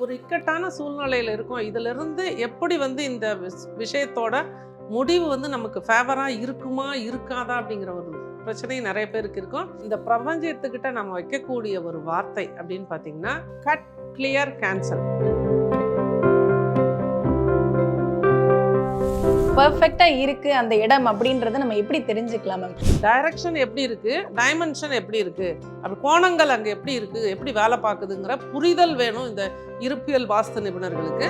ஒரு இக்கட்டான சூழ்நிலையில் இருக்கும். இதிலிருந்து எப்படி வந்து இந்த விஷயத்தோட முடிவு வந்து நமக்கு ஃபேவராக இருக்குமா இருக்காதா அப்படிங்கிற ஒரு பிரச்சனை நிறைய பேருக்கு இருக்கும். இந்த பிரபஞ்சத்துக்கிட்ட நம்ம வைக்கக்கூடிய ஒரு வார்த்தை அப்படின்னு பார்த்தீங்கன்னா கட் கிளியர் கேன்சல் பர்ஃபெக்டா இருக்கு அந்த இடம் அப்படின்றத நம்ம எப்படி தெரிஞ்சுக்கலாம் மேம் டைரக்ஷன் எப்படி இருக்கு? டைமென்ஷன் எப்படி இருக்கு? அப்படி கோணங்கள் அங்க எப்படி இருக்கு? எப்படி வேலை பார்க்குதுங்கிற புரிதல் வேணும் இந்த இருப்பியல் வாஸ்து நிபுணர்களுக்கு.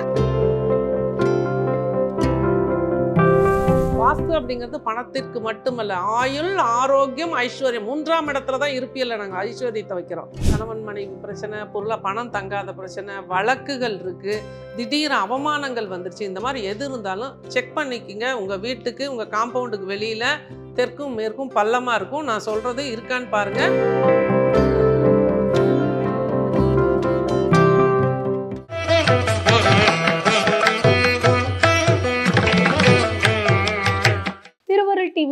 வாஸ்து அப்படிங்கிறது பணத்திற்கு மட்டுமல்ல ஆயுள் ஆரோக்கியம் ஐஸ்வர்யம். மூன்றாம் இடத்துல தான் இருப்பியல்ல நாங்கள் ஐஸ்வர்யத்தை வைக்கிறோம். கணவன் மனைவி பிரச்சனை பொருளை பணம் தங்காத பிரச்சனை வழக்குகள் இருக்கு திடீர் அவமானங்கள் வந்துருச்சு. இந்த மாதிரி எது இருந்தாலும் செக் பண்ணிக்கிங்க. உங்கள் வீட்டுக்கு உங்கள் காம்பவுண்டுக்கு வெளியில் தெற்கும் மேற்கும் பள்ளமாக இருக்கும். நான் சொல்கிறது இருக்கான்னு பாருங்கள்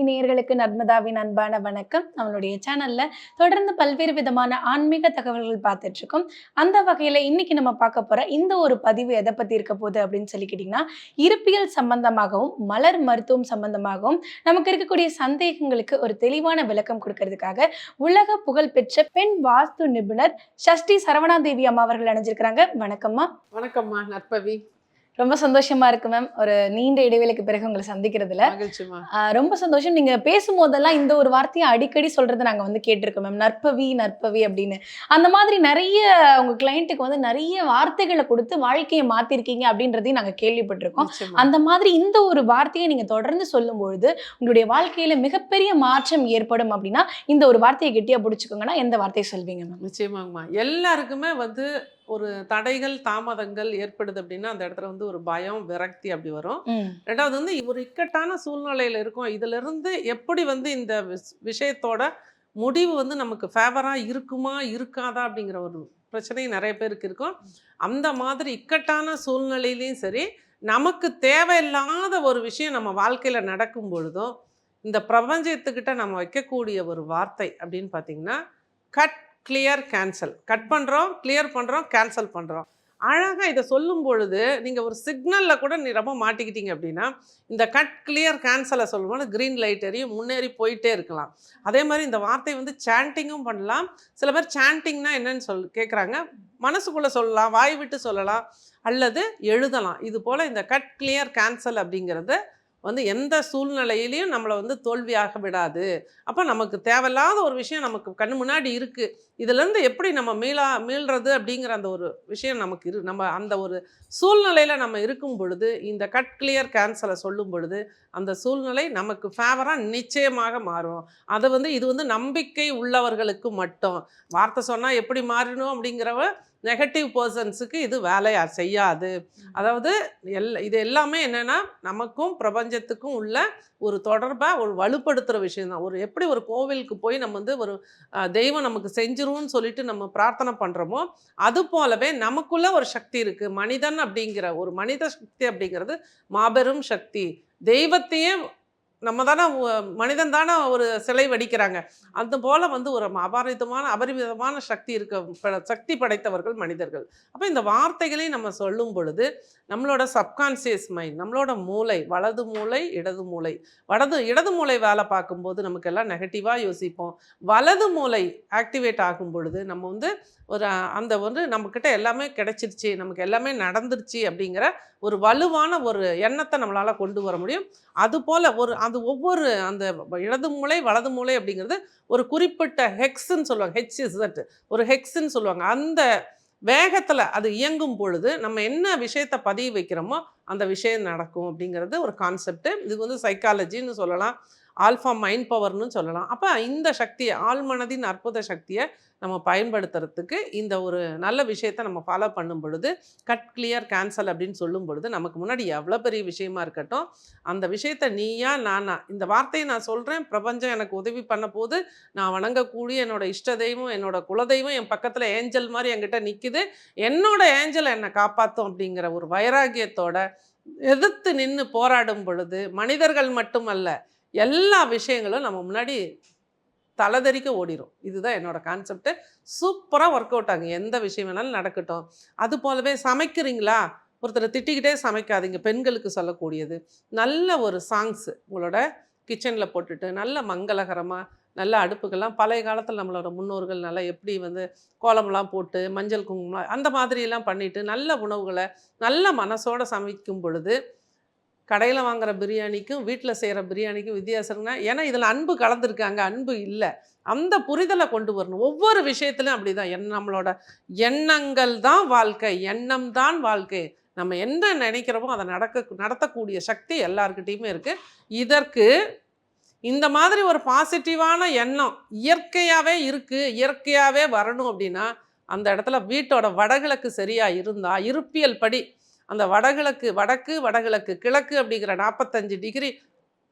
நேயர்களுக்கு நர்மதாவின் அன்பான வணக்கம். நம்மளுடைய சேனல்ல தொடர்ந்து பல்வேறு விதமான ஆன்மீக தகவல்கள் பார்த்துட்டு இருக்கோம். அந்த வகையில இன்னைக்கு நம்ம பார்க்க போற இந்த ஒரு பதிவு எதை பத்தி இருக்க போகுது அப்படின்னு சொல்லிக்கிட்டீங்கன்னா இருப்பியல் சம்பந்தமாகவும் மலர் மருத்துவம் சம்பந்தமாகவும் நமக்கு இருக்கக்கூடிய சந்தேகங்களுக்கு ஒரு தெளிவான விளக்கம் கொடுக்கறதுக்காக உலக புகழ்பெற்ற பெண் வாஸ்து நிபுணர் ஷஷ்டி சரவணாதேவி அம்மா அவர்கள் அணைஞ்சிருக்கிறாங்க. வணக்கம்மா. வணக்கம்மா நற்பவி. ரொம்ப சந்தோஷமா இருக்கு மேம் ஒரு நீண்ட இடைவேளைக்கு பிறகு உங்களை சந்திக்கிறதுல. ரொம்ப சந்தோஷம். நீங்க பேசும்போதெல்லாம் இந்த ஒரு வார்த்தையை அடிக்கடி சொல்றதை நாங்க வந்து கேட்டிருக்கோம் மேம் நற்பவி நற்பவி அப்படின்னு. அந்த மாதிரி நிறைய உங்க கிளைண்ட்டுக்கு வந்து நிறைய வார்த்தைகளை கொடுத்து வாழ்க்கையை மாத்திருக்கீங்க அப்படின்றதையும் நாங்க கேள்விப்பட்டிருக்கோம். அந்த மாதிரி இந்த ஒரு வார்த்தையை நீங்க தொடர்ந்து சொல்லும் பொழுது உங்களுடைய வாழ்க்கையில மிகப்பெரிய மாற்றம் ஏற்படும் அப்படின்னா இந்த ஒரு வார்த்தையை கெட்டியா பிடிச்சுக்கோங்கன்னா எந்த வார்த்தையை சொல்வீங்க மேம் நிச்சயமாங்கம்மா. எல்லாருக்குமே வந்து ஒரு தடைகள் தாமதங்கள் ஏற்படுது அப்படின்னா அந்த இடத்துல வந்து ஒரு பயம் விரக்தி அப்படி வரும். ரெண்டாவது வந்து ஒரு இக்கட்டான சூழ்நிலையில இருக்கோம். இதுல இருந்து எப்படி வந்து இந்த விஷ- விஷயத்தோட முடிவு வந்து நமக்கு ஃபேவரா இருக்குமா இருக்காதா அப்படிங்கிற ஒரு பிரச்சனை நிறைய பேருக்கு இருக்கும். அந்த மாதிரி இக்கட்டான சூழ்நிலையிலையும் சரி நமக்கு தேவையில்லாத ஒரு விஷயம் நம்ம வாழ்க்கையில நடக்கும் பொழுதும் இந்த பிரபஞ்சத்துக்கிட்ட நம்ம வைக்கக்கூடிய ஒரு வார்த்தை அப்படின்னு பார்த்தீங்கன்னா கட் கிளியர் கேன்சல் கட் பண்ணுறோம் கிளியர் பண்ணுறோம் கேன்சல் பண்ணுறோம் அழகாக இதை சொல்லும் பொழுது நீங்கள் ஒரு சிக்னலில் கூட நீ ரொம்ப மாட்டிக்கிட்டீங்க அப்படின்னா இந்த கட் கிளியர் கேன்சலை சொல்லும்போது க்ரீன் லைட் எரியும் முன்னேறி போயிட்டே இருக்கலாம். அதே மாதிரி இந்த வார்த்தை வந்து சாண்டிங்கும் பண்ணலாம். சில பேர் சாண்டிங்னா என்னன்னு சொல் கேட்குறாங்க மனசுக்குள்ளே சொல்லலாம் வாய் விட்டு சொல்லலாம் அல்லது எழுதலாம். இது போல் இந்த கட் கிளியர் கேன்சல் அப்படிங்கிறது வந்து எந்த சூழ்நிலையிலையும் நம்மளை வந்து தோல்வியாக விடாது. அப்போ நமக்கு தேவையில்லாத ஒரு விஷயம் நமக்கு கண் முன்னாடி இருக்குது இதுலேருந்து எப்படி நம்ம மீளா மீள்றது அப்படிங்கிற அந்த ஒரு விஷயம் நமக்கு இரு நம்ம அந்த ஒரு சூழ்நிலையில் நம்ம இருக்கும் பொழுது இந்த கட் கிளியர் கேன்சலை சொல்லும் பொழுது அந்த சூழ்நிலை நமக்கு ஃபேவராக நிச்சயமாக மாறும். அதை வந்து இது வந்து நம்பிக்கை உள்ளவர்களுக்கு மட்டும். வார்த்தை சொன்னால் எப்படி மாறணும் அப்படிங்கிறவ நெகட்டிவ் பர்சன்ஸுக்கு இது வேலையா செய்யாது. அதாவது எல் இது எல்லாமே என்னென்னா நமக்கும் பிரபஞ்சத்துக்கும் உள்ள ஒரு தொடர்பாக ஒரு வலுப்படுத்துகிற விஷயம் தான். ஒரு எப்படி ஒரு கோவிலுக்கு போய் நம்ம வந்து ஒரு தெய்வம் நமக்கு செஞ்சிரும்னு சொல்லிட்டு நம்ம பிரார்த்தனை பண்ணுறோமோ அது போலவே நமக்குள்ள ஒரு சக்தி இருக்குது மனிதன் அப்படிங்கிற ஒரு மனித சக்தி அப்படிங்கிறது மாபெரும் சக்தி. தெய்வத்தையே நம்ம தானே மனிதன் தானே ஒரு சிலை வடிக்கிறாங்க. அது போல் வந்து ஒரு அபரிதமான அபரிமிதமான சக்தி இருக்க ப- சக்தி படைத்தவர்கள் மனிதர்கள். அப்போ இந்த வார்த்தைகளை நம்ம சொல்லும் பொழுது நம்மளோட சப்கான்சியஸ் மைண்ட் நம்மளோட மூளை வலது மூளை இடது மூளை. வலது இடது மூளை வேலை பார்க்கும்போது நமக்கு எல்லாம் நெகட்டிவாக யோசிப்போம். வலது மூளை ஆக்டிவேட் ஆகும் பொழுது நம்ம வந்து ஒரு அந்த வந்து நம்மக்கிட்ட எல்லாமே கிடைச்சிருச்சு நமக்கு எல்லாமே நடந்துருச்சு அப்படிங்கிற ஒரு வலுவான ஒரு எண்ணத்தை நம்மளால் கொண்டு வர முடியும். அதுபோல் ஒரு அது ஒவ்வொரு அந்த இடது மூளை வலது மூளை அப்படிங்கிறது ஒரு குறிப்பிட்ட ஹெக்ஸ்ன்னு சொல்லுவாங்க. ஹெச்இசட் ஒரு ஹெக்ஸ்ன்னு சொல்லுவாங்க. அந்த வேகத்தில் அது இயங்கும் பொழுது நம்ம என்ன விஷயத்தை பதிவு வைக்கிறோமோ அந்த விஷயம் நடக்கும் அப்படிங்கிறது ஒரு கான்செப்ட் இது வந்து சைக்காலஜின்னு சொல்லலாம். ஆல்ஃபா மைண்ட் பவர்னு சொல்லலாம். அப்போ இந்த சக்தியை ஆழ்மனதின் அற்புத சக்தியை நம்ம பயன்படுத்துறதுக்கு இந்த ஒரு நல்ல விஷயத்தை நம்ம ஃபாலோ பண்ணும் பொழுது கட் கிளியர் கேன்சல் அப்படின்னு சொல்லும் பொழுது நமக்கு முன்னாடி எவ்வளோ பெரிய விஷயமா இருக்கட்டும் அந்த விஷயத்தை நீயா நானா இந்த வார்த்தையை நான் சொல்கிறேன் பிரபஞ்சம் எனக்கு உதவி பண்ண போது நான் வணங்கக்கூடிய என்னோட இஷ்ட தெய்வம் என்னோட குலதெய்வம் என் பக்கத்தில் ஏஞ்சல் மாதிரி என்கிட்ட நிற்கிது என்னோட ஏஞ்சல் என்னை காப்பாற்றும் அப்படிங்கிற ஒரு வைராகியத்தோட எதிர்த்து நின்று போராடும் பொழுது மனிதர்கள் மட்டுமல்ல எல்லா விஷயங்களும் நம்ம முன்னாடி தலைதறிக்க ஓடிடும் இதுதான் என்னோட கான்செப்ட்டு சூப்பராக ஒர்க் அவுட் ஆகும் எந்த விஷயம் வேணாலும் நடக்கட்டும். அது போலவே சமைக்கிறீங்களா? ஒருத்தரை திட்டிக்கிட்டே சமைக்காதீங்க. பெண்களுக்கு சொல்லக்கூடியது. நல்ல ஒரு சாங்ஸு உங்களோட கிச்சனில் போட்டுட்டு நல்ல மங்களகரமாக நல்ல அடுப்புகள்லாம் பழைய காலத்தில் நம்மளோட முன்னோர்கள் நல்லா எப்படி வந்து கோலம்லாம் போட்டு மஞ்சள் குங்குமம் அந்த மாதிரியெல்லாம் பண்ணிவிட்டு நல்ல உணவுகளை நல்ல மனசோட சமைக்கும் பொழுது கடையில் வாங்குற பிரியாணிக்கும் வீட்டில் செய்கிற பிரியாணிக்கும் வித்தியாசம்னா ஏன்னா இதில் அன்பு கலந்துருக்காங்க அன்பு இல்லை. அந்த புரிதலை கொண்டு வரணும். ஒவ்வொரு விஷயத்துலையும் அப்படிதான். என் நம்மளோட எண்ணங்கள் தான் வாழ்க்கை. எண்ணம் தான் வாழ்க்கை. நம்ம என்ன நினைக்கிறோமோ அதை நடக்க நடத்தக்கூடிய சக்தி எல்லாருக்கிட்டேயுமே இருக்குது இதற்கு இந்த மாதிரி ஒரு பாசிட்டிவான எண்ணம் இயற்கையாகவே இருக்குது இயற்கையாகவே வரணும் அப்படின்னா அந்த இடத்துல வீட்டோட வடகிழக்கு சரியாக இருந்தால் இருப்பியல் படி அந்த வடகிழக்கு வடக்கு வடகிழக்கு கிழக்கு அப்படிங்கிற நாற்பத்தஞ்சு டிகிரி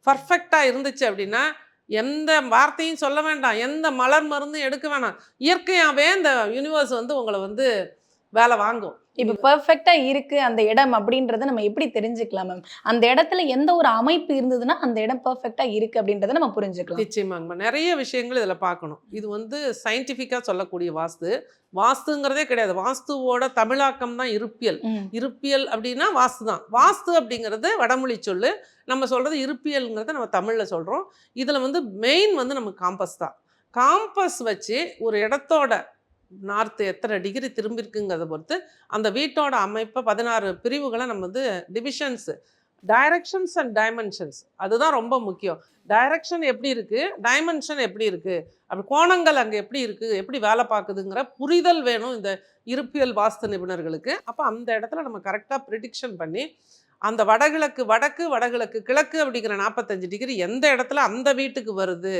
பர்ஃபெக்டாக இருந்துச்சு அப்படின்னா எந்த வார்த்தையும் சொல்ல வேண்டாம். எந்த மலர் மருந்தும் எடுக்க வேணாம். இயற்கையாகவே இந்த யூனிவர்ஸ் வந்து உங்களை வந்து வேலை வாங்கும். இப்ப பெர்ஃபெக்ட்டா இருக்கு அந்த இடம் அப்படின்றத நம்ம எப்படி தெரிஞ்சுக்கலாம் மேம் அந்த இடத்துல எந்த ஒரு அமைப்பு இருந்ததுன்னா அந்த இடம் பெர்ஃபெக்ட்டா இருக்கு அப்படின்றத நம்ம புரிஞ்சுக்கலாம். நிச்சயமாங்கம்மா நிறைய விஷயங்கள் இதில் பார்க்கணும். இது வந்து சயின்டிஃபிக்காக சொல்லக்கூடிய வாஸ்து. வாஸ்துங்கிறதே கிடையாது. வாஸ்துவோட தமிழாக்கம் தான் இருப்பியல். இருப்பியல் அப்படின்னா வாஸ்து தான். வாஸ்து அப்படிங்கிறது வடமொழி சொல்லு. நம்ம சொல்கிறது இருப்பியல்ங்கிறத நம்ம தமிழில் சொல்கிறோம் இதில் வந்து மெயின் வந்து நமக்கு காம்பஸ் தான். காம்பஸ் வச்சு ஒரு இடத்தோட நார்த்து எத்தனை டிகிரி திரும்பியிருக்குங்கிறத பொறுத்து அந்த வீட்டோட அமைப்பை பதினாறு பிரிவுகளை நம்ம வந்து டிவிஷன்ஸு டைரக்ஷன்ஸ் அண்ட் டைமென்ஷன்ஸ் அதுதான் ரொம்ப முக்கியம். டைரக்ஷன் எப்படி இருக்குது டைமென்ஷன் எப்படி இருக்குது அப்படி கோணங்கள் அங்கே எப்படி இருக்குது எப்படி வேலை பார்க்குதுங்கிற புரிதல் வேணும் இந்த இருப்பியல் வாஸ்து நிபுணர்களுக்கு. அப்போ அந்த இடத்துல நம்ம கரெக்டாக ப்ரிடிக்ஷன் பண்ணி அந்த வடகிழக்கு வடக்கு வடகிழக்கு கிழக்கு அப்படிங்கிற நாற்பத்தஞ்சு டிகிரி எந்த இடத்துல அந்த வீட்டுக்கு வருது?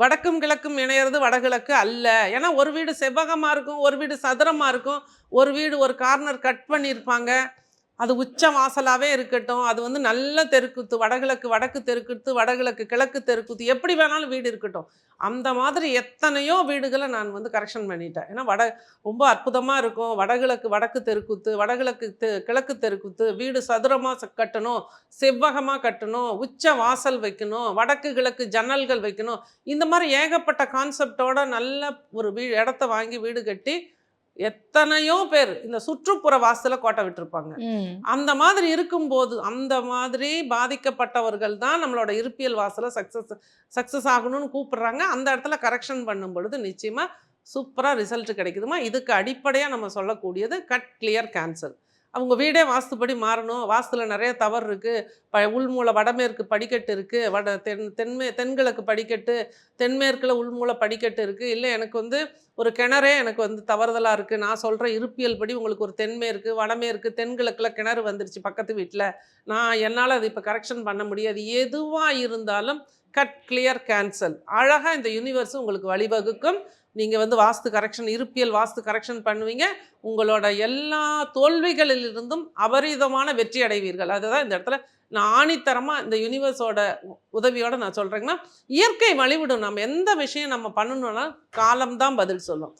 வடக்கும் கிழக்கும் இணையிறது வடகிழக்கு அல்ல. ஏன்னா ஒரு வீடு செவ்வகமாக இருக்கும் ஒரு வீடு சதுரமாக இருக்கும் ஒரு வீடு ஒரு கார்னர் கட் பண்ணியிருப்பாங்க. அது உச்ச வாசலாகவே இருக்கட்டும். அது வந்து நல்ல தெருக்குத்து வடகிழக்கு வடக்கு தெருக்குத்து வடகிழக்கு கிழக்கு தெருக்குத்து எப்படி வேணாலும் வீடு இருக்கட்டும். அந்த மாதிரி எத்தனையோ வீடுகளை நான் வந்து கரெக்ஷன் பண்ணிட்டேன். ஏன்னா வட ரொம்ப அற்புதமாக இருக்கும். வடகிழக்கு வடக்கு தெருக்குத்து வடகிழக்கு தெ கிழக்கு தெருக்குத்து வீடு சதுரமாக கட்டணும். செவ்வகமாக கட்டணும். உச்ச வாசல் வைக்கணும். வடக்கு கிழக்கு ஜன்னல்கள் வைக்கணும். இந்த மாதிரி ஏகப்பட்ட கான்செப்டோட நல்ல ஒரு வீ இடத்த வாங்கி வீடு கட்டி எத்தனையோ பேர் இந்த சுற்றுப்புற வாசல கோட்டை விட்டுருப்பாங்க. அந்த மாதிரி இருக்கும்போது அந்த மாதிரி பாதிக்கப்பட்டவர்கள் தான் நம்மளோட இருப்பியல் வாசல சக்ஸஸ் சக்ஸஸ் ஆகணும்னு கூப்பிடுறாங்க. அந்த இடத்துல கரெக்ஷன் பண்ணும் பொழுது நிச்சயமாக சூப்பராக ரிசல்ட் கிடைக்குதுமா? இதுக்கு அடிப்படையாக நம்ம சொல்லக்கூடியது கட் கிளியர் கேன்சல் அவங்க வீடே வாஸ்துப்படி மாறணும். வாஸ்துல நிறைய தவறு இருக்குது ப உள்மூல வடமேற்கு படிக்கட்டு இருக்குது வட தென் தென்மே தென்கிழக்கு படிக்கட்டு தென்மேற்கில் உள்மூல படிக்கட்டு இருக்குது இல்லை எனக்கு வந்து ஒரு கிணறே எனக்கு வந்து தவறுதலாக இருக்குது நான் சொல்கிற இருப்பியல் படி உங்களுக்கு ஒரு தென்மேற்கு வடமேற்கு தென்கிழக்கில் கிணறு வந்துருச்சு பக்கத்து வீட்டில் நான் என்னால் அது இப்போ கரெக்ஷன் பண்ண முடியாது. எதுவாக இருந்தாலும் கட் கிளியர் கேன்சல் அழகாக இந்த யூனிவர்ஸ் உங்களுக்கு வழிவகுக்கும். நீங்கள் வந்து வாஸ்து கரெக்ஷன் இருப்பியல் வாஸ்து கரெக்ஷன் பண்ணுவீங்க. உங்களோட எல்லா தோல்விகளிலிருந்தும் அபரிதமான வெற்றி அடைவீர்கள். அதுதான் இந்த இடத்துல நான் ஆணித்தரமாக இந்த யூனிவர்ஸோட உதவியோட நான் சொல்கிறேங்கன்னா இயற்கை வழிவிடும். நம்ம எந்த விஷயம் நம்ம பண்ணணும்னா காலம்தான் பதில் சொல்லும்.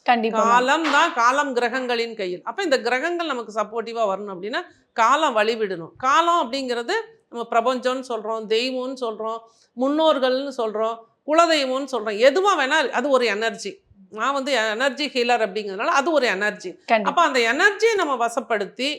காலம் தான் காலம் கிரகங்களின் கையில். அப்போ இந்த கிரகங்கள் நமக்கு சப்போர்ட்டிவாக வரணும் அப்படின்னா காலம் வழிவிடணும். காலம் அப்படிங்கிறது நம்ம பிரபஞ்சம்னு சொல்கிறோம் தெய்வம்னு சொல்கிறோம் முன்னோர்கள்னு சொல்கிறோம் குலதெய்வம்னு சொல்கிறோம் எதுவாக வேணால் அது ஒரு எனர்ஜி நான் வந்து எனர்ஜி ஹீலர் அப்படிங்கிறதுனால அது ஒரு எனர்ஜி அப்போ அந்த எனர்ஜியை நம்ம வசப்படுத்தி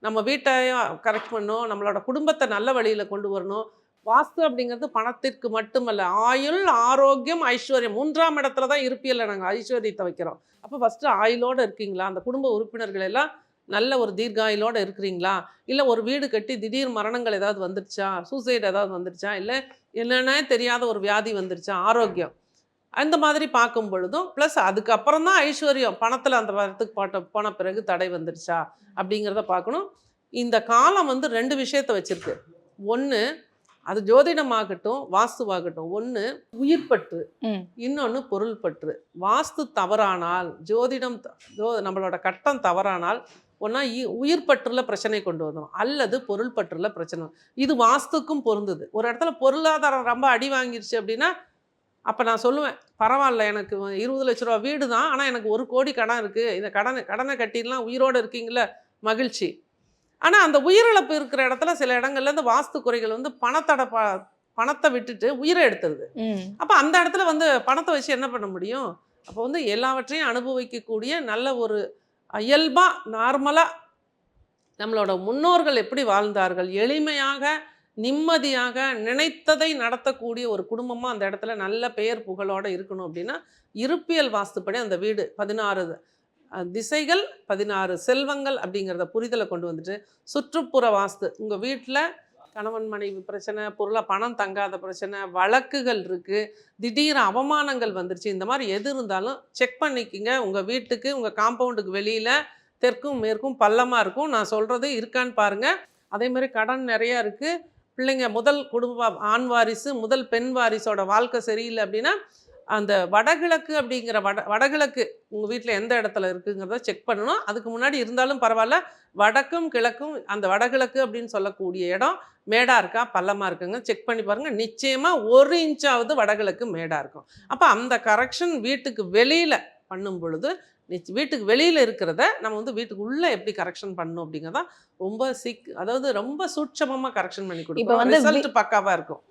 நம்ம வீட்டையும் கரெக்ட் பண்ணணும் நம்மளோட குடும்பத்தை நல்ல வழியில் கொண்டு வரணும். வாஸ்து அப்படிங்கிறது பணத்திற்கு மட்டுமல்ல ஆயுள் ஆரோக்கியம் ஐஸ்வர்யம் மூன்றாம் இடத்துல தான் இருப்பியல்ல நாங்கள் ஐஸ்வர்யத்தை வைக்கிறோம். அப்போ ஃபஸ்ட்டு ஆயுளோடு இருக்கீங்களா? அந்த குடும்ப உறுப்பினர்கள் எல்லாம் நல்ல ஒரு தீர்காயுளோட இருக்கிறீங்களா? இல்லை ஒரு வீடு கட்டி திடீர் மரணங்கள் ஏதாவது வந்துருச்சா? சூசைட் ஏதாவது வந்துருச்சா? இல்லை என்னென்ன தெரியாத ஒரு வியாதி வந்துருச்சா? ஆரோக்கியம். அந்த மாதிரி பார்க்கும் பொழுதும் ப்ளஸ் அதுக்கப்புறம் தான் ஐஸ்வர்யம் பணத்தில் அந்த வரத்துக்கு போட்ட போன பிறகு தடை வந்துருச்சா அப்படிங்கிறத பார்க்கணும். இந்த காலம் வந்து ரெண்டு விஷயத்தை வச்சிருக்கு. ஒன்று அது ஜோதிடமாகட்டும் வாஸ்துவாகட்டும். ஒன்று உயிர்பற்று ம். இன்னொன்று பொருள் பற்று. வாஸ்து தவறானால் ஜோதிடம் நம்மளோட கட்டம் தவறானால் ஒன்றா உயிர் பற்றுல பிரச்சனை கொண்டு வந்துடும் அல்லது பொருள் பற்றுல பிரச்சனை. இது வாஸ்துக்கும் பொருந்துது. ஒரு இடத்துல பொருளாதாரம் ரொம்ப அடி வாங்கிருச்சு அப்படின்னா அப்போ நான் சொல்லுவேன் பரவாயில்ல எனக்கு இருபது லட்ச ரூபா வீடு தான் ஆனால் எனக்கு ஒரு கோடி கடன் இருக்குது இந்த கடனை கடனை கட்டிடலாம் உயிரோடு இருக்கீங்களே மகிழ்ச்சி. ஆனால் அந்த உயிரிழப்பு இருக்கிற இடத்துல சில இடங்கள்ல இந்த வாஸ்து குறைகள் வந்து பணத்தடை ப பணத்தை விட்டுட்டு உயிரை எடுத்துருது. அப்போ அந்த இடத்துல வந்து பணத்தை வச்சு என்ன பண்ண முடியும்? அப்போ வந்து எல்லாவற்றையும் அனுபவிக்கக்கூடிய நல்ல ஒரு இயல்பாக நார்மலாக நம்மளோட முன்னோர்கள் எப்படி வாழ்ந்தார்கள்? எளிமையாக நிம்மதியாக நினைத்ததை நடத்தக்கூடிய ஒரு குடும்பமாக அந்த இடத்துல நல்ல பெயர் புகழோடு இருக்கணும் அப்படின்னா இருப்பியல் வாஸ்துப்படி அந்த வீடு பதினாறு திசைகள் பதினாறு செல்வங்கள் அப்படிங்கிறத புரிதலை கொண்டு வந்துட்டு சுற்றுப்புற வாஸ்து. உங்கள் வீட்டில் கணவன் மனைவி பிரச்சனை பொருளாக பணம் தங்காத பிரச்சனை வழக்குகள் இருக்குது திடீர் அவமானங்கள் வந்துருச்சு இந்த மாதிரி எது இருந்தாலும் செக் பண்ணிக்கிங்க. உங்கள் வீட்டுக்கு உங்கள் காம்பவுண்டுக்கு வெளியில் தெற்கும் மேற்கும் பள்ளமாக இருக்கும். நான் சொல்கிறது இருக்கான்னு பாருங்கள் அதே மாதிரி கடன் நிறையா இருக்குது பிள்ளைங்க முதல் குடும்ப ஆண் வாரிசு முதல் பெண் வாரிசோட வாழ்க்கை சரியில்லை அப்படின்னா அந்த வடகிழக்கு அப்படிங்கிற வட வடகிழக்கு உங்கள் வீட்டில் எந்த இடத்துல இருக்குங்கிறத செக் பண்ணணும். அதுக்கு முன்னாடி இருந்தாலும் பரவாயில்ல வடக்கும் கிழக்கும் அந்த வடகிழக்கு அப்படின்னு சொல்லக்கூடிய இடம் மேடாக இருக்கா? பள்ளமாக இருக்குங்க. செக் பண்ணி பாருங்கள் நிச்சயமாக ஒரு இன்ச்சாவது வடகிழக்கு மேடாக இருக்கும். அப்போ அந்த கரெக்ஷன் வீட்டுக்கு வெளியில் பண்ணும் பொழுது வீட்டுக்கு வெளியில் இருக்கிறத நம்ம வந்து வீட்டுக்கு உள்ளே எப்படி கரெக்ஷன் பண்ணணும் அப்படிங்கிறதா ரொம்ப சிக் அதாவது ரொம்ப சூட்சமமாக கரெக்ஷன் பண்ணி கொடுக்கும். வந்து வி- ரிசல்ட் பக்காவாக இருக்கும்.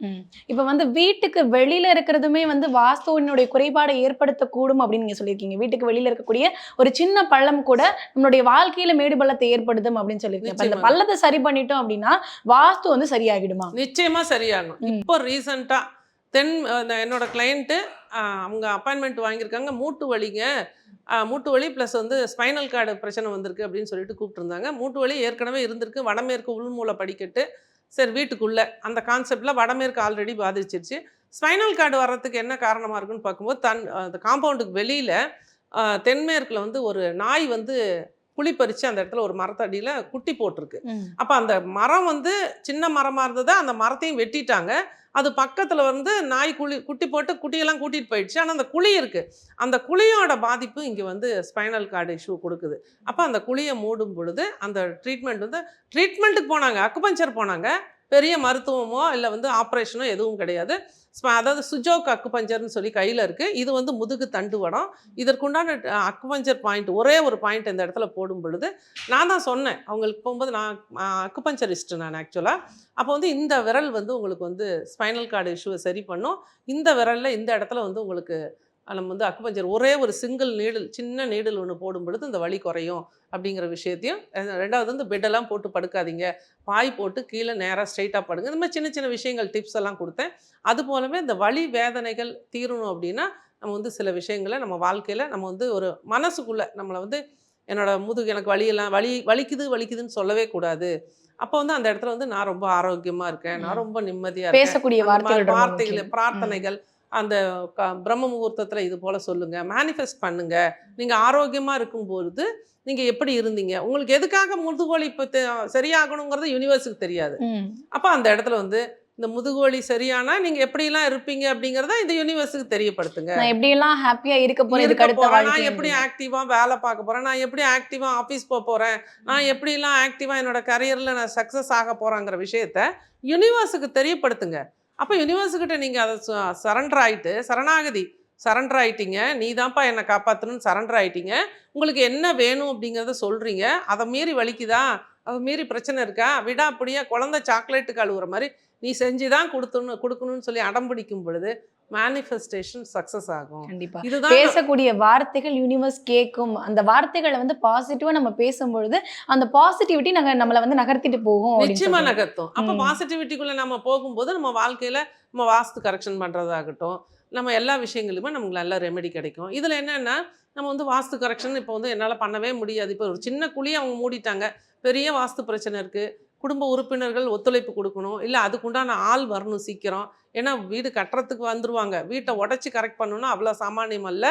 இப்ப வந்து வீட்டுக்கு வெளியில இருக்கிறதுமே வந்து வாஸ்துவினுடைய குறைபாடை ஏற்படுத்தக்கூடும் அப்படின்னு நீங்க சொல்லியிருக்கீங்க. வீட்டுக்கு வெளியில இருக்கக்கூடிய ஒரு சின்ன பள்ளம் கூட நம்மளுடைய வாழ்க்கையில மேடு பள்ளத்தை ஏற்படுத்தும் அப்படின்னு சொல்லியிருக்கீங்க. அந்த. பள்ளத்தை சரி பண்ணிட்டோம் அப்படின்னா வாஸ்து வந்து சரியாகிடுமா? நிச்சயமாக சரியாகும். இப்போ ரீசண்டாக தென் என்னோட கிளைண்ட்டு அவங்க அப்பாயின்மெண்ட் வாங்கியிருக்காங்க. மூட்டு வலிங்க. மூட்டு வலி ப்ளஸ் வந்து ஸ்பைனல் கார்டு பிரச்சனை வந்திருக்கு அப்படின்னு சொல்லிட்டு கூப்பிட்டுருந்தாங்க. மூட்டு வலி ஏற்கனவே இருந்திருக்கு. வடமேற்கு உள்மூல படிக்கட்டு. சரி வீட்டுக்குள்ளே. அந்த கான்செப்டில் வடமேற்கு ஆல்ரெடி பாதிச்சிருச்சு. ஸ்பைனல் கார்டு வர்றதுக்கு என்ன காரணமாக இருக்குன்னு பார்க்கும்போது தன் அந்த காம்பவுண்டுக்கு வெளியில் தென்மேற்கில் வந்து ஒரு நாய் வந்து குழி பறித்து அந்த இடத்துல ஒரு மரத்தடியில் குட்டி போட்டிருக்கு. அப்போ அந்த மரம் வந்து சின்ன மரமாக இருந்தது அந்த மரத்தையும் வெட்டிட்டாங்க. அது பக்கத்தில் வந்து நாய் குழி குட்டி போட்டு குட்டியெல்லாம் கூட்டிகிட்டு போயிடுச்சு. ஆனால் அந்த குழி இருக்குது அந்த குழியோட பாதிப்பு இங்கே வந்து ஸ்பைனல் கார்டு இஷ்யூ கொடுக்குது. அப்போ அந்த குழியை மூடும் பொழுது அந்த ட்ரீட்மெண்ட் வந்து ட்ரீட்மெண்ட்டுக்கு போனாங்க அக்குபஞ்சர் போனாங்க. பெரிய மருத்துவமோ இல்லை வந்து ஆப்ரேஷனோ எதுவும் கிடையாது. அதாவது சுஜோக் அக்குபஞ்சர்னு சொல்லி கையில் இருக்குது இது வந்து முதுகு தண்டு வடம். இதற்குண்டான அக்குபஞ்சர் பாயிண்ட் ஒரே ஒரு பாயிண்ட் இந்த இடத்துல போடும் பொழுது நான் தான் சொன்னேன். அவங்களுக்கு போகும்போது நான் அக்குபஞ்சரிஸ்ட் நான் ஆக்சுவலாக அப்போ வந்து இந்த விரல் வந்து உங்களுக்கு வந்து ஸ்பைனல் கார்டு இஷ்யூவை சரி பண்ணும். இந்த விரலில் இந்த இடத்துல வந்து உங்களுக்கு நம்ம வந்து அக்குபஞ்சர் ஒரே ஒரு சிங்கிள் நீடில் சின்ன நீடில் ஒன்று போடும் பொழுது இந்த வலி குறையும் அப்படிங்கிற விஷயத்தையும் ரெண்டாவது வந்து பெட்டெல்லாம் போட்டு படுக்காதீங்க. பாய் போட்டு கீழே நேராக ஸ்ட்ரைட்டாக படுங்க. இந்த மாதிரி சின்ன சின்ன விஷயங்கள் டிப்ஸ் எல்லாம் கொடுத்தேன். அது போலவே இந்த வலி வேதனைகள் தீரணும் அப்படின்னா நம்ம வந்து சில விஷயங்களை நம்ம வாழ்க்கையில் நம்ம வந்து ஒரு மனசுக்குள்ளே நம்மளை வந்து என்னோட முதுகு எனக்கு வலியெல்லாம் வலி வலிக்குது வலிக்குதுன்னு சொல்லவே கூடாது. அப்போ வந்து அந்த இடத்துல வந்து நான் ரொம்ப ஆரோக்கியமா இருக்கேன். நான். ரொம்ப நிம்மதியா இருக்கேன். பேசக்கூடிய வார்த்தைகள். பிரார்த்தனைகள் அந்த க- பிரம்ம முகூர்த்தத்துல இது போல சொல்லுங்க. மேனிஃபெஸ்ட் பண்ணுங்க. நீங்க ஆரோக்கியமா இருக்கும்போது நீங்க எப்படி இருந்தீங்க? உங்களுக்கு எதுக்காக முதுகுவலி இப்போ சரியாகணுங்கிறது யூனிவர்ஸுக்கு தெரியாது. அப்போ அந்த இடத்துல வந்து இந்த முதுகுவலி சரியானா நீங்க எப்படிலாம் இருப்பீங்க அப்படிங்கறத இந்த யூனிவர்ஸுக்கு தெரியப்படுத்துங்க. நான் எப்படியெல்லாம் ஹாப்பியா இருக்க போறேன். நான் எப்படி ஆக்டிவா வேலை பார்க்க போறேன் நான் எப்படி ஆக்டிவா ஆஃபீஸ் போக போறேன் நான் எப்படிலாம் ஆக்டிவா என்னோட கரியர்ல நான் சக்ஸஸ் ஆக போறேங்கிற விஷயத்த யூனிவர்ஸுக்கு தெரியப்படுத்துங்க. அப்போ யூனிவர்ஸுக்கிட்ட நீங்கள் அதை சரண்டர் ஆகிட்டு சரணாகதி சரண்டர் ஆகிட்டீங்க நீ தான்ப்பா என்னை காப்பாற்றணும்னு சரண்டர் ஆகிட்டீங்க உங்களுக்கு என்ன வேணும் அப்படிங்கிறத சொல்கிறீங்க அதை மீறி வலிக்குதா? அதை மீறி பிரச்சனை இருக்கா? விடாப்படியா குழந்தை சாக்லேட்டு கழுவுற மாதிரி நீ செஞ்சு தான் கொடுத்துணும் கொடுக்கணும்னு சொல்லி அடம் பிடிக்கும் பொழுது மேனிஃபெஸ்டேஷன் சக்ஸஸ் ஆகும். கண்டிப்பா. இதுதான் பேசக்கூடிய வார்த்தைகள் யூனிவர்ஸ் கேட்கும் அந்த வார்த்தைகளை வந்து பாசிட்டிவா நம்ம பேசும்பொழுது அந்த பாசிட்டிவிட்டி நாங்க நம்மள வந்து நகர்த்திட்டு போகும் நிச்சயமா. நகர்த்தும். அப்போ. பாசிட்டிவிட்டிக்குள்ள நம்ம போகும்போது நம்ம வாழ்க்கையில நம்ம வாஸ்து கரெக்ஷன் பண்றதாகட்டும் நம்ம எல்லா விஷயங்களுமே நமக்கு நல்ல ரெமெடி கிடைக்கும். இதுல என்னன்னா நம்ம வந்து வாஸ்து கரெக்ஷன் இப்போ வந்து என்னால் பண்ணவே முடியாது. இப்போ ஒரு சின்ன குழி அவங்க மூடிட்டாங்க. பெரிய வாஸ்து பிரச்சனை இருக்கு. குடும்ப உறுப்பினர்கள் ஒத்துழைப்பு கொடுக்கணும். இல்லை அதுக்குண்டான ஆள் வரணும் சீக்கிரம். ஏன்னா வீடு கட்டுறதுக்கு வந்துருவாங்க. வீட்டை உடச்சி கரெக்ட் பண்ணணும்னா அவ்வளோ சாமானியம் அல்ல.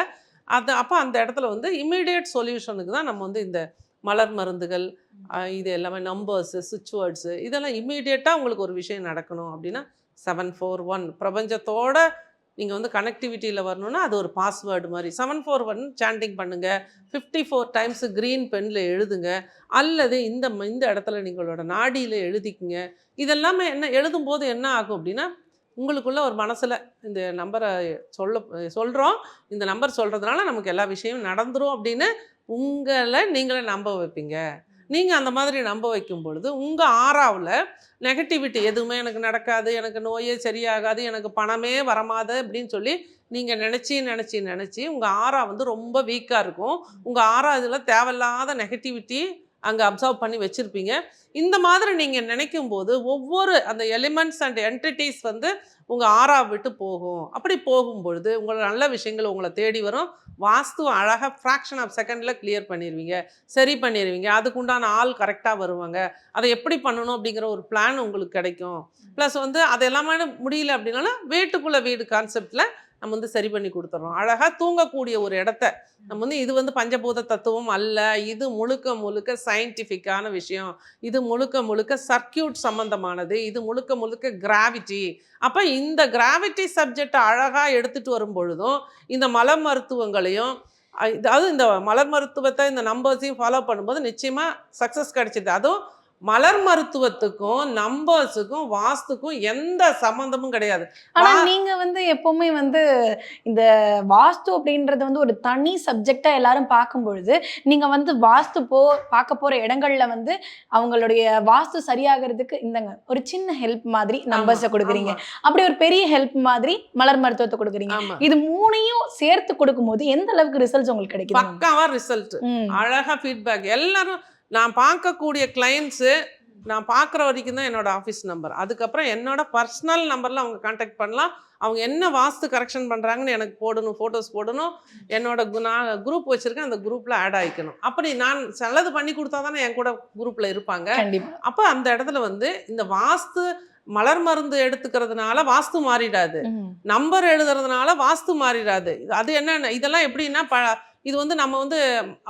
அது அப்போ அந்த இடத்துல வந்து இமீடியட் சொல்யூஷனுக்கு தான் நம்ம வந்து இந்த மலர் மருந்துகள் இது எல்லாமே நம்பர்ஸு சுவிட்ச் வேர்ட்ஸு இதெல்லாம் இம்மீடியட்டாக உங்களுக்கு ஒரு விஷயம் நடக்கணும் அப்படின்னா செவன் ஃபோர் ஒன் பிரபஞ்சத்தோட நீங்கள் வந்து கனெக்டிவிட்டியில் வரணும்னா அது ஒரு பாஸ்வேர்டு மாதிரி. செவன் ஃபோர் ஒன் சாண்டிங் பண்ணுங்கள் ஃபிஃப்டி ஃபோர் டைம்ஸு க்ரீன் பெனில் எழுதுங்க. அல்லது இந்த இந்த இடத்துல நீங்களோட நாடியில் எழுதிக்குங்க. இதெல்லாமே என்ன எழுதும்போது என்ன ஆகும் அப்படின்னா உங்களுக்குள்ள ஒரு மனசில் இந்த நம்பரை சொல்ல சொல்கிறோம் இந்த நம்பர் சொல்கிறதுனால நமக்கு எல்லா விஷயமும் நடந்துடும் அப்படின்னு உங்களை நீங்களே நம்ப வைப்பீங்க. நீங்கள் அந்த மாதிரி நம்ப வைக்கும் பொழுது உங்கள் ஆறாவில் நெகட்டிவிட்டி எதுவுமே எனக்கு நடக்காது எனக்கு நோயே சரியாகாது எனக்கு பணமே வரமாது அப்படின்னு சொல்லி நீங்கள் நினச்சி நினச்சி நினச்சி உங்கள் ஆறா வந்து ரொம்ப வீக்காக இருக்கும். உங்கள் ஆறா இதில் தேவையில்லாத நெகட்டிவிட்டி அங்கே அப்சர்வ் பண்ணி வச்சுருப்பீங்க. இந்த மாதிரி நீங்கள் நினைக்கும் போது ஒவ்வொரு அந்த எலிமெண்ட்ஸ் அண்ட் என்டிட்டிஸ் வந்து உங்கள் ஆறா விட்டு போகும். அப்படி போகும் பொழுது உங்களை நல்ல விஷயங்கள் உங்களை தேடி வரும். வாஸ்து அழகாக ஃப்ராக்ஷன் ஆஃப் செகண்டில் கிளியர் பண்ணிடுவீங்க சரி பண்ணிடுவீங்க அதுக்குண்டான ஆள் கரெக்டாக வருவாங்க. அதை எப்படி பண்ணணும் அப்படிங்கிற ஒரு பிளான் உங்களுக்கு கிடைக்கும். ப்ளஸ் வந்து அது எல்லாமே முடியல அப்படின்னா வீட்டுக்குள்ளே வீடு கான்செப்டில் நம்ம வந்து சரி பண்ணி கொடுத்துட்றோம் அழகாக தூங்கக்கூடிய ஒரு இடத்த நம்ம வந்து இது வந்து பஞ்சபூத தத்துவம் அல்ல. இது முழுக்க முழுக்க சயின்டிஃபிக்கான விஷயம். இது முழுக்க முழுக்க சர்க்கியூட் சம்மந்தமானது இது முழுக்க முழுக்க கிராவிட்டி அப்போ இந்த கிராவிட்டி சப்ஜெக்டை அழகாக எடுத்துகிட்டு வரும் பொழுதும் இந்த மல மருத்துவங்களையும் அதாவது இந்த மலர் மருத்துவத்தை இந்த நம்பர்ஸையும் ஃபாலோ பண்ணும்போது நிச்சயமாக சக்ஸஸ் கிடைச்சிது அதுவும் மலர் மருத்துவத்துக்கும் நம்பர்ஸுக்கும் வாஸ்துக்கும் எந்த சம்மந்தமும் கிடையாது. ஆனா நீங்க வந்து எப்பவுமே வந்து இந்த வாஸ்து அப்படின்றது வந்து ஒரு தனி சப்ஜெக்டா எல்லாரும் பார்க்கும் பொழுது நீங்க வந்து வாஸ்து போ பார்க்க போற இடங்கள்ல வந்து அவங்களுடைய வாஸ்து சரியாகிறதுக்கு இந்தங்க ஒரு சின்ன ஹெல்ப் மாதிரி நம்பர்ஸை கொடுக்குறீங்க. அப்படி ஒரு பெரிய ஹெல்ப் மாதிரி மலர் மருத்துவத்தை கொடுக்குறீங்க. இது மூணையும் சேர்த்து கொடுக்கும்போது எந்த அளவுக்கு ரிசல்ட்ஸ் உங்களுக்கு கிடைக்குது பக்காவா ரிசல்ட். அழகா ஃபீட்பேக் எல்லாரும் நான் பார்க்கக்கூடிய கிளைண்ட்ஸு நான் பார்க்குற வரைக்கும் தான் என்னோட ஆஃபீஸ் நம்பர் அதுக்கப்புறம் என்னோட பர்சனல் நம்பரில் அவங்க காண்டாக்ட் பண்ணலாம். அவங்க என்ன வாஸ்து கரெக்ஷன் பண்ணுறாங்கன்னு எனக்கு போடணும் ஃபோட்டோஸ் போடணும். என்னோட நான் குரூப் வச்சுருக்கேன் அந்த குரூப்பில் ஆட் ஆகிக்கணும் அப்படி நான் நல்லது பண்ணி கொடுத்தா தானே என் கூட குரூப்பில் இருப்பாங்க. அப்போ அந்த இடத்துல வந்து இந்த வாஸ்து மலர் மருந்து எடுத்துக்கிறதுனால வாஸ்து மாறிடாது. நம்பர் எழுதுறதுனால வாஸ்து மாறிடாது. அது என்ன இதெல்லாம் எப்படின்னா ப இது வந்து நம்ம வந்து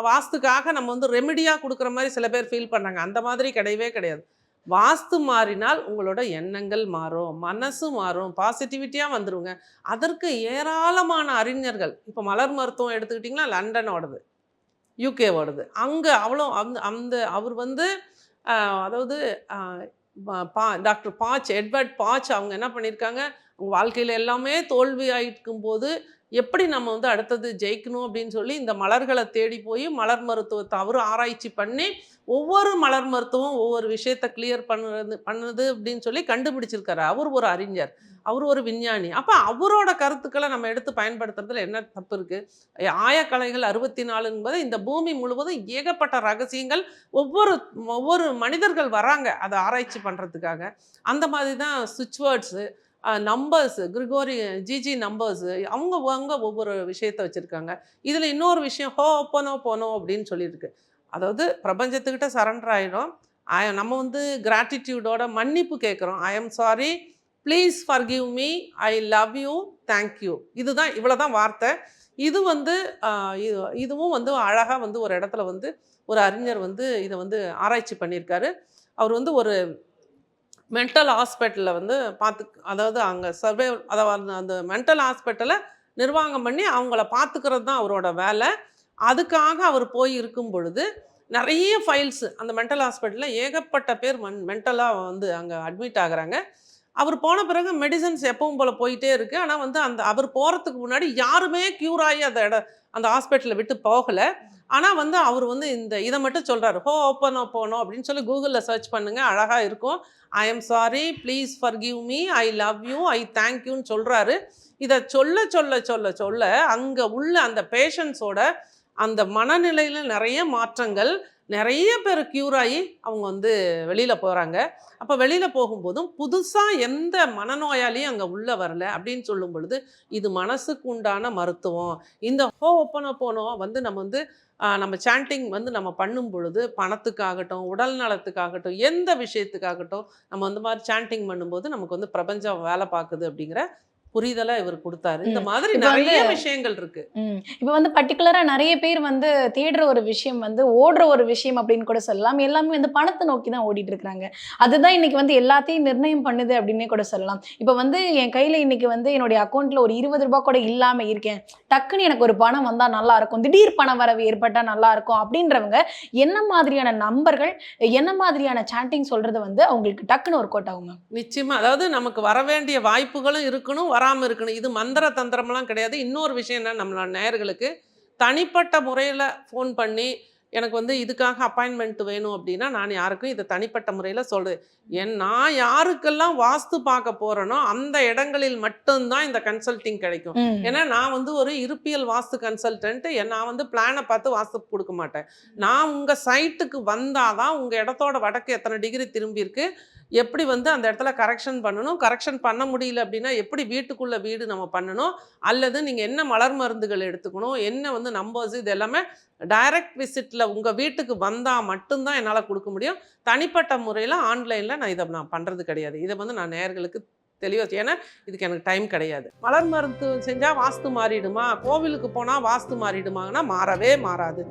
வாஸ்துக்காக நம்ம வந்து ரெமிடியாக கொடுக்குற மாதிரி சில பேர் ஃபீல் பண்ணாங்க அந்த மாதிரி கிடையவே கிடையாது. வாஸ்து மாறினால் உங்களோட எண்ணங்கள் மாறும் மனசு மாறும் பாசிட்டிவிட்டியாக வந்துருங்க. அதற்கு ஏராளமான அறிஞர்கள் இப்போ மலர் மருத்துவம் எடுத்துக்கிட்டிங்கன்னா லண்டனோடது யூகேவோடது அங்கே அவ்வளோ அந்த அந்த அவர் வந்து அதாவது பா- டாக்டர் பாச் எட்வர்ட் பாச் அவங்க என்ன பண்ணியிருக்காங்க வாழ்க்கையில் எல்லாமே தோல்வி ஆகிருக்கும் போது எப்படி நம்ம வந்து அடுத்தது ஜெயிக்கணும் அப்படின்னு சொல்லி இந்த மலர்களை தேடி போய் மலர் மருத்துவத்தை அவர் ஆராய்ச்சி பண்ணி ஒவ்வொரு மலர் மருத்துவம் ஒவ்வொரு விஷயத்தை கிளியர் பண்ணுறது பண்ணுது அப்படின்னு சொல்லி கண்டுபிடிச்சிருக்காரு. அவர் ஒரு அறிஞர் அவர் ஒரு விஞ்ஞானி. அப்போ அவரோட கருத்துக்களை நம்ம எடுத்து பயன்படுத்துறதுல என்ன தப்பு இருக்குது ஆயக்கலைகள் அறுபத்தி நாலு என்பது இந்த பூமி முழுவதும் ஏகப்பட்ட ரகசியங்கள் ஒவ்வொரு ஒவ்வொரு மனிதர்கள் வராங்க அதை ஆராய்ச்சி பண்ணுறதுக்காக அந்த மாதிரி தான் சுவிட்ச் வேர்ட்ஸு நம்பர்ஸு கிரிகோரி ஜிஜி நம்பர்ஸு அவங்க அவங்க ஒவ்வொரு விஷயத்தை வச்சுருக்காங்க. இதில் இன்னொரு விஷயம் ஹோ போனோ போனோ அப்படின்னு சொல்லியிருக்கு. அதாவது பிரபஞ்சத்துக்கிட்ட சரண்டர் ஆகிடும் நம்ம வந்து கிராட்டிடியூடோட மன்னிப்பு கேட்குறோம். I am sorry please forgive me I love you thank you இதுதான் இவ்வளோ தான் வார்த்தை. இது வந்து இது- இதுவும் வந்து அழகாக வந்து ஒரு இடத்துல வந்து ஒரு அறிஞர் வந்து இதை வந்து ஆராய்ச்சி பண்ணியிருக்காரு. அவர் வந்து ஒரு மென்டல் ஹாஸ்பிட்டலில் வந்து பார்த்து அதாவது அங்கே சர்வே அதாவது அந்த மென்டல் ஹாஸ்பிட்டலை நிர்வாகம் பண்ணி அவங்கள பார்த்துக்கிறது தான் அவரோட வேலை. அதுக்காக அவர் போய் இருக்கும் பொழுது நிறைய ஃபைல்ஸு அந்த மென்டல் ஹாஸ்பிட்டலில் ஏகப்பட்ட பேர் மென் மென்டலாக வந்து அங்கே அட்மிட் ஆகுறாங்க. அவர் போன பிறகு மெடிசன்ஸ் எப்பவும் போல் போயிட்டே இருக்குது ஆனால் வந்து அந்த அவர் போகிறதுக்கு முன்னாடி யாருமே க்யூர் ஆகி அந்த இட அந்த ஹாஸ்பிட்டலை விட்டு போகலை. ஆனால் வந்து அவர் வந்து இந்த இதை மட்டும் சொல்கிறாரு ஹோ ஓப்பனாக போனோம் அப்படின்னு சொல்லி கூகுளில் சர்ச் பண்ணுங்கள் அழகாக இருக்கும். I am sorry please forgive me I love you I தேங்க்யூன்னு சொல்கிறாரு இதை சொல்ல சொல்ல சொல்ல சொல்ல அங்கே உள்ள அந்த பேஷண்ட்ஸோட அந்த மனநிலையில் நிறைய மாற்றங்கள் நிறைய பேர் க்யூர் ஆகி அவங்க வந்து வெளியில் போகிறாங்க அப்போ வெளியில் போகும்போதும் புதுசாக எந்த மனநோயாளியும் அங்கே உள்ளே வரல அப்படின்னு சொல்லும் பொழுது இது மனசுக்கு உண்டான மருத்துவம். இந்த ஹோ ஒப்பனை போனோம். வந்து நம்ம வந்து நம்ம சாண்டிங் வந்து நம்ம பண்ணும் பொழுது பணத்துக்காகட்டும் உடல் நலத்துக்காகட்டும் எந்த விஷயத்துக்காகட்டும் நம்ம வந்து மாதிரி சாண்டிங் பண்ணும்போது நமக்கு வந்து பிரபஞ்சம் வேலை பார்க்குது அப்படிங்கிற புரிதலை இவர் கொடுத்தாரு. இந்த. மாதிரி நிறைய விஷயங்கள் இருக்கு. இப்ப வந்து பர்டிகுலரா நிறைய பேர் வந்து தேடுற ஒரு விஷயம் வந்து ஓடுற ஒரு விஷயம் அப்படின்னு கூட சொல்லலாம். எல்லாமே வந்து பணத்தை நோக்கி தான் ஓடிட்டு இருக்காங்க அதுதான் இன்னைக்கு வந்து எல்லாத்தையும் நிர்ணயம் பண்ணுது அப்படின்னே கூட சொல்லலாம். இப்ப வந்து என் கையில இன்னைக்கு வந்து என்னுடைய அக்கௌண்ட்ல ஒரு இருபது ரூபாய் கூட இல்லாம இருக்கேன். டக்குன்னு எனக்கு ஒரு பணம் வந்தா நல்லா இருக்கும். திடீர் பண வரவு ஏற்பட்டா நல்லா இருக்கும் அப்படின்றவங்க என்ன மாதிரியான நம்பர்கள் என்ன மாதிரியான சாண்டிங் சொல்றது வந்து அவங்களுக்கு டக்குன்னு ஒரு கோட் ஆகுங்க. நிச்சயமா. அதாவது நமக்கு வர வேண்டிய வாய்ப்புகளும் இருக்கணும் வராமல் இருக்கணும். இது மந்திர தந்திரம்லாம் கிடையாது. இன்னொரு விஷயம் என்ன? நம்மளோட நேயர்களுக்கு தனிப்பட்ட முறையில் ஃபோன் பண்ணி எனக்கு வந்து இதுக்காக அப்பாயின்மெண்ட் வேணும் அப்படின்னா நான் யாருக்கும் இதை தனிப்பட்ட முறையில் சொல்கிறேன் என் நான் யாருக்கெல்லாம் வாஸ்து பார்க்க போகிறேனோ அந்த இடங்களில் மட்டும்தான் இந்த கன்சல்டிங் கிடைக்கும். ஏன்னா நான் வந்து ஒரு இருப்பியல் வாஸ்து கன்சல்டன்ட் நான் வந்து பிளானை பார்த்து வாஸ்து கொடுக்க மாட்டேன். நான் உங்கள் சைட்டுக்கு வந்தாதான் உங்கள் இடத்தோட வடக்கு எத்தனை டிகிரி திரும்பி இருக்கு? எப்படி வந்து அந்த இடத்துல கரெக்ஷன் பண்ணணும்? கரெக்ஷன் பண்ண முடியல அப்படின்னா எப்படி வீட்டுக்குள்ளே வீடு நம்ம பண்ணணும்? அல்லது நீங்கள் என்ன மலர் மருந்துகள் எடுத்துக்கணும்? என்ன வந்து நம்பர்ஸ் இது எல்லாமே டைரக்ட் விசிட்டில் உங்கள் வீட்டுக்கு வந்தால் மட்டும்தான் என்னால் கொடுக்க முடியும். தனிப்பட்ட முறையில் ஆன்லைனில் நான் இதை நான் பண்ணுறது கிடையாது. இதை வந்து நான் நேர்களுக்கு தெளிவாக ஏன்னா இதுக்கு எனக்கு டைம் கிடையாது. மலர் மருந்து செஞ்சால் வாஸ்து மாறிடுமா? கோவிலுக்கு போனால் வாஸ்து மாறிடுமாங்கன்னா மாறவே மாறாது.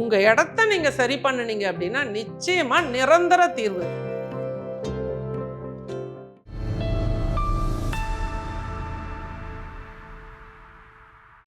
உங்கள் இடத்த நீங்கள் சரி பண்ணுனீங்க அப்படின்னா நிச்சயமாக நிரந்தர தீர்வு.